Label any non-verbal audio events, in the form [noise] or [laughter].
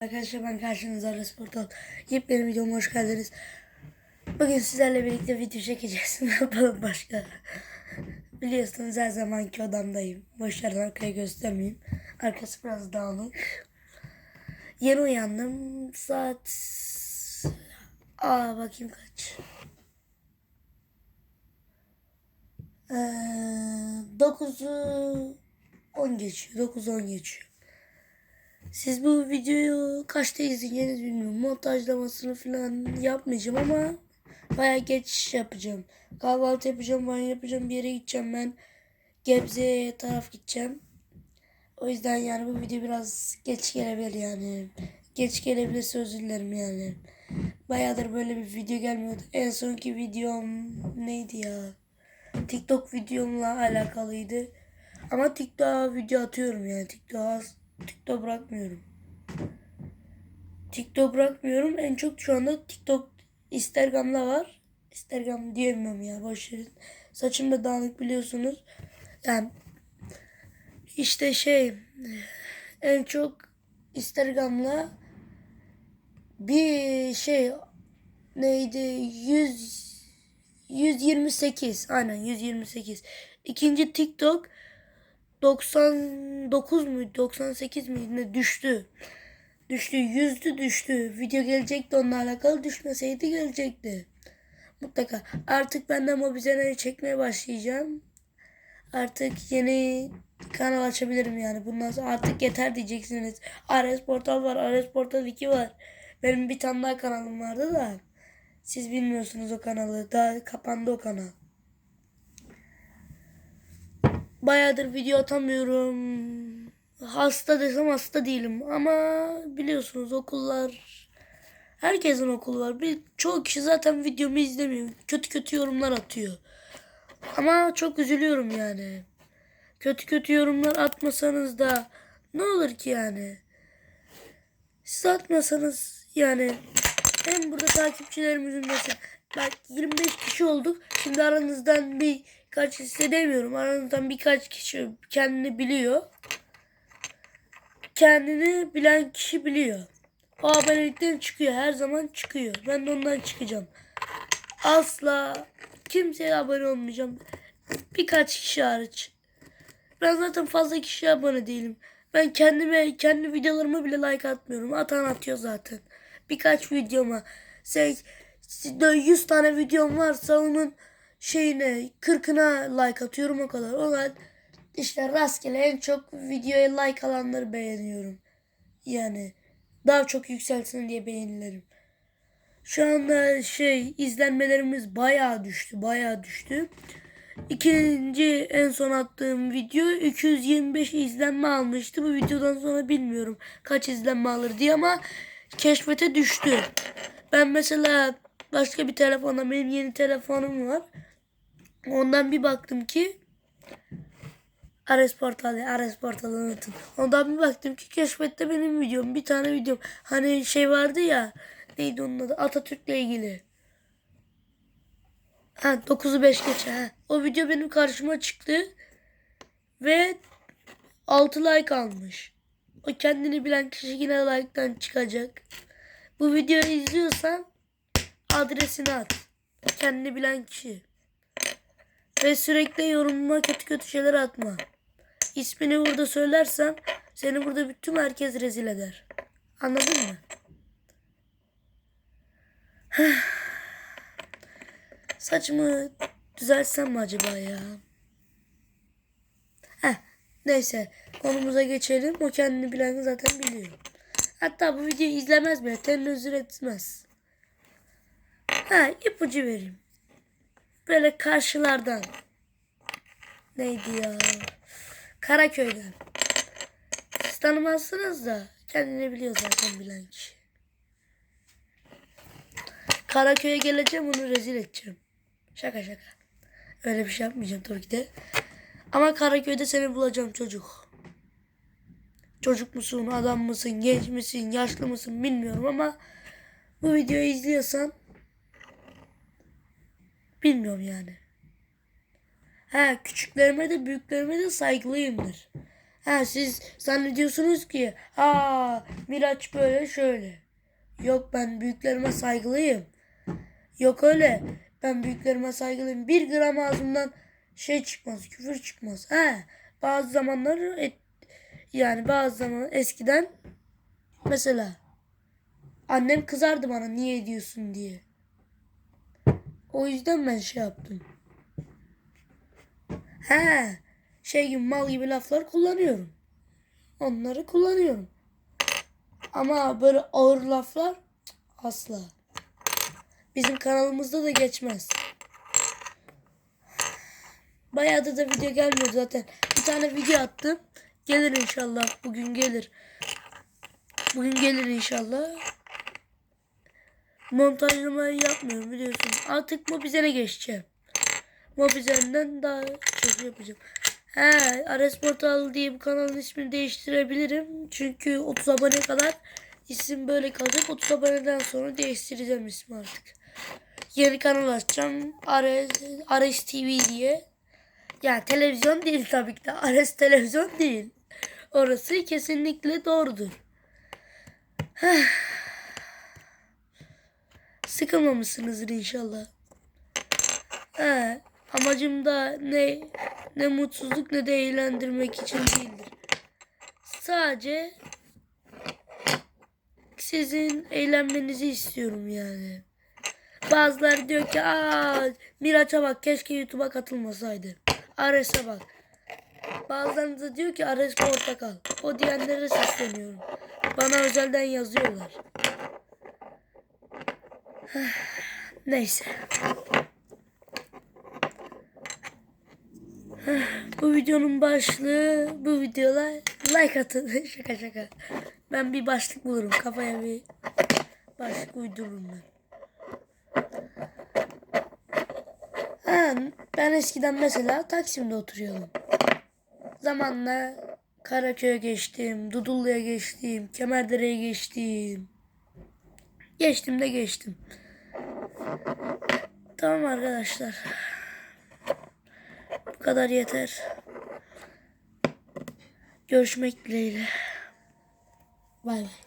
Arkadaşlar ben karşınızda Aras Portal. Yepyeni videoma hoş geldiniz. Bugün sizlerle birlikte video çekeceğiz. [laughs] Ne yapalım başka? Biliyorsunuz her zamanki odamdayım. Boşver arkaya göstermeyeyim. Arkası biraz dağınık. Yeni uyandım. Saat... Aa bakayım kaç. Ee, 9'u 10 geçiyor. 9-10 geçiyor. Siz bu videoyu kaçta izleyeceğiniz bilmiyorum. Montajlamasını falan yapmayacağım ama baya geç yapacağım. Kahvaltı yapacağım, banyo yapacağım, bir yere gideceğim ben. Gebze'ye taraf gideceğim. O yüzden yani bu video biraz geç gelebilir yani. Geç gelebilirse özür dilerim yani. Bayağıdır böyle bir video gelmiyordu. En sonki videom neydi ya? TikTok videomla alakalıydı. Ama TikTok'a video atıyorum yani. TikTok'a TikTok bırakmıyorum. TikTok bırakmıyorum. En çok şu anda TikTok Instagram'da var. Instagram diyemiyorum ya boş verin. Saçım da dağınık biliyorsunuz. Yani işte şey en çok Instagram'la bir şey neydi 100 128 aynen 128. İkinci TikTok 99 muydu 98 miydi ne düştü. Düştü yüzdü düştü. Video gelecekti onunla alakalı düşmeseydi gelecekti. Mutlaka. Artık ben de mobizeleri çekmeye başlayacağım. Artık yeni kanal açabilirim yani. Bundan sonra artık yeter diyeceksiniz. Ares Portal var. Ares Portal 2 var. Benim bir tane daha kanalım vardı da. Siz bilmiyorsunuz o kanalı. Daha kapandı o kanal. Bayağıdır video atamıyorum. Hasta desem hasta değilim ama biliyorsunuz okullar herkesin okulu var. Bir çoğu kişi zaten videomu izlemiyor. Kötü kötü yorumlar atıyor. Ama çok üzülüyorum yani. Kötü kötü yorumlar atmasanız da ne olur ki yani? Siz atmasanız yani hem burada takipçilerimizin mesela bak 25 kişi olduk. Şimdi aranızdan bir kaç kişi demiyorum. Aranızdan birkaç kişi kendini biliyor. Kendini bilen kişi biliyor. O abonelikten çıkıyor. Her zaman çıkıyor. Ben de ondan çıkacağım. Asla kimseye abone olmayacağım. Birkaç kişi hariç. Ben zaten fazla kişiye abone değilim. Ben kendime, kendi videolarıma bile like atmıyorum. Atan atıyor zaten. Birkaç videoma. Şey, 100 tane videom varsa onun şeyine 40'ına like atıyorum o kadar. Ona işte rastgele en çok videoya like alanları beğeniyorum. Yani daha çok yükselsin diye beğenilerim. Şu anda şey izlenmelerimiz bayağı düştü. Bayağı düştü. İkinci en son attığım video 225 izlenme almıştı. Bu videodan sonra bilmiyorum kaç izlenme alır diye ama keşfete düştü. Ben mesela başka bir telefonda benim yeni telefonum var. Ondan bir baktım ki Ares Portal, Ares Portal'ı unutun. Ondan bir baktım ki keşfette benim videom. Bir tane videom. Hani şey vardı ya. Neydi onun adı? Atatürk'le ilgili. Ha 9'u 5 geç ha. O video benim karşıma çıktı. Ve 6 like almış. O kendini bilen kişi yine like'tan çıkacak. Bu videoyu izliyorsan adresini at. Kendini bilen kişi. Ve sürekli yorumuma kötü kötü şeyler atma. İsmini burada söylersem seni burada bütün herkes rezil eder. Anladın mı? [sighs] Saçımı düzeltsem mi acaba ya? Heh, neyse konumuza geçelim. O kendini bilen zaten biliyor. Hatta bu videoyu izlemez bile. Tenezzül etmez. Ha ipucu vereyim. Böyle karşılardan. Neydi ya? Karaköy'den. Siz tanımazsınız da kendini biliyor zaten bilen kişi. Karaköy'e geleceğim onu rezil edeceğim. Şaka şaka. Öyle bir şey yapmayacağım tabii ki de. Ama Karaköy'de seni bulacağım çocuk. Çocuk musun, adam mısın, genç misin, yaşlı mısın bilmiyorum ama bu videoyu izliyorsan bilmiyorum yani. Ha küçüklerime de büyüklerime de saygılıyımdır. Ha siz zannediyorsunuz ki aa Miraç böyle şöyle. Yok ben büyüklerime saygılıyım. Yok öyle. Ben büyüklerime saygılıyım. Bir gram ağzımdan şey çıkmaz, küfür çıkmaz. He, bazı zamanlar et, yani bazı zaman eskiden mesela annem kızardı bana niye ediyorsun diye. O yüzden ben şey yaptım. He, şey gibi mal gibi laflar kullanıyorum. Onları kullanıyorum. Ama böyle ağır laflar asla. Bizim kanalımızda da geçmez. Bayağı da, da video gelmiyor zaten. Bir tane video attım. Gelir inşallah. Bugün gelir. Bugün gelir inşallah. Montajlamayı yapmıyorum biliyorsun. Artık Mobizen'e geçeceğim. Mobizen'den daha çok yapacağım. He, Ares Portal diye bu kanalın ismini değiştirebilirim. Çünkü 30 abone kadar isim böyle kalacak. 30 aboneden sonra değiştireceğim ismi artık. Yeni kanal açacağım. Ares, Ares TV diye. Yani televizyon değil tabii ki de. Ares televizyon değil. Orası kesinlikle doğrudur. Sıkılmamışsınızdır inşallah. He, amacım da ne ne mutsuzluk ne de eğlendirmek için değildir. Sadece sizin eğlenmenizi istiyorum yani. Bazıları diyor ki aa Miraç'a bak keşke YouTube'a katılmasaydı. Ares'e bak. Bazıları da diyor ki Ares Portakal. O diyenlere sesleniyorum. Bana özelden yazıyorlar. Neyse. Bu videonun başlığı bu videola like atın. [laughs] şaka şaka. Ben bir başlık bulurum. Kafaya bir başlık uydururum ben. Ha, ben eskiden mesela Taksim'de oturuyordum. Zamanla Karaköy'e geçtim, Dudullu'ya geçtim, Kemerdere'ye geçtim. Geçtim de geçtim. Tamam arkadaşlar. Bu kadar yeter. Görüşmek dileğiyle. Bay bay.